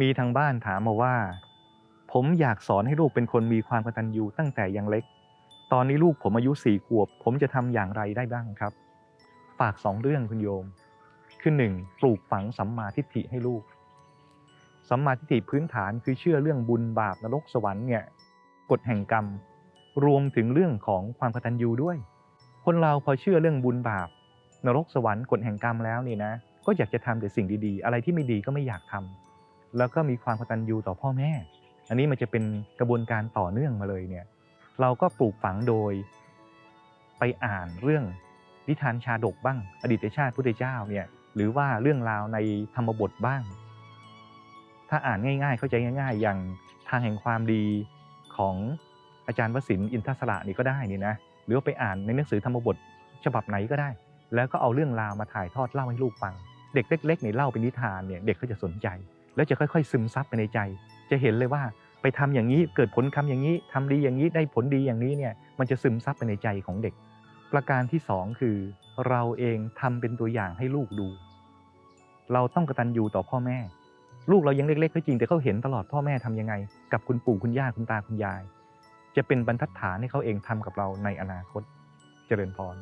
มีทางบ้านถามมาว่า ผมอยากสอนให้ลูกเป็นคนมีความกตัญญูตั้งแต่ยังเล็ก ตอนนี้ลูกผมอายุสี่ขวบ ผมจะทำอย่างไรได้บ้างครับ ฝากสองเรื่องคุณโยม คือหนึ่งปลูกฝังสัมมาทิฏฐิให้ลูก สัมมาทิฏฐิพื้นฐานคือเชื่อเรื่องบุญบาปนรกสวรรค์เนี่ยกฎแห่งกรรม รวมถึงเรื่องของความกตัญญูด้วย คนเราพอเชื่อเรื่องบุญบาปนรกสวรรค์กฎแห่งกรรมแล้วนี่นะ ก็อยากจะทำแต่สิ่งดีๆ อะไรที่ไม่ดีก็ไม่อยากทำ แล้วก็มีความกตัญญูต่อพ่อแม่ อันนี้มันจะเป็นกระบวนการต่อเนื่องมาเลยเนี่ย เราก็ปลูกฝังโดยไปอ่านเรื่องนิทานชาดกบ้าง อดีตชาติพุทธเจ้าเนี่ย หรือว่าเรื่องราวในธรรมบทบ้าง ถ้าอ่านง่าย ๆ เข้าใจง่าย ๆ อย่างทางแห่งความดีของอาจารย์วสินอินทศระนี่ก็ได้นี่นะ หรือว่าไปอ่านในหนังสือธรรมบทฉบับไหนก็ได้ แล้วก็เอาเรื่องราวมาถ่ายทอดเล่าให้ลูกฟัง เด็กเล็กๆเนี่ยเล่าเป็นนิทานเนี่ยเด็กก็จะสนใจ แล้วจะค่อยๆ ซึมซับไปในใจ จะเห็นเลยว่าไปทำอย่างนี้เกิดผลคำอย่างนี้ทำดีอย่างนี้ได้ผลดีอย่างนี้เนี่ยมันจะซึมซับไปในใจของเด็ก ประการที่สองคือ เราเองทำเป็นตัวอย่างให้ลูกดู เราต้องกระตัญญูต่อพ่อแม่ ลูกเรายังเล็กๆก็จริงแต่เขาเห็นตลอดพ่อแม่ทำยังไง กับคุณปู่คุณย่าคุณตาคุณยาย จะเป็นบรรทัดฐานให้เขาเองทำกับเราในอนาคต เจริญพร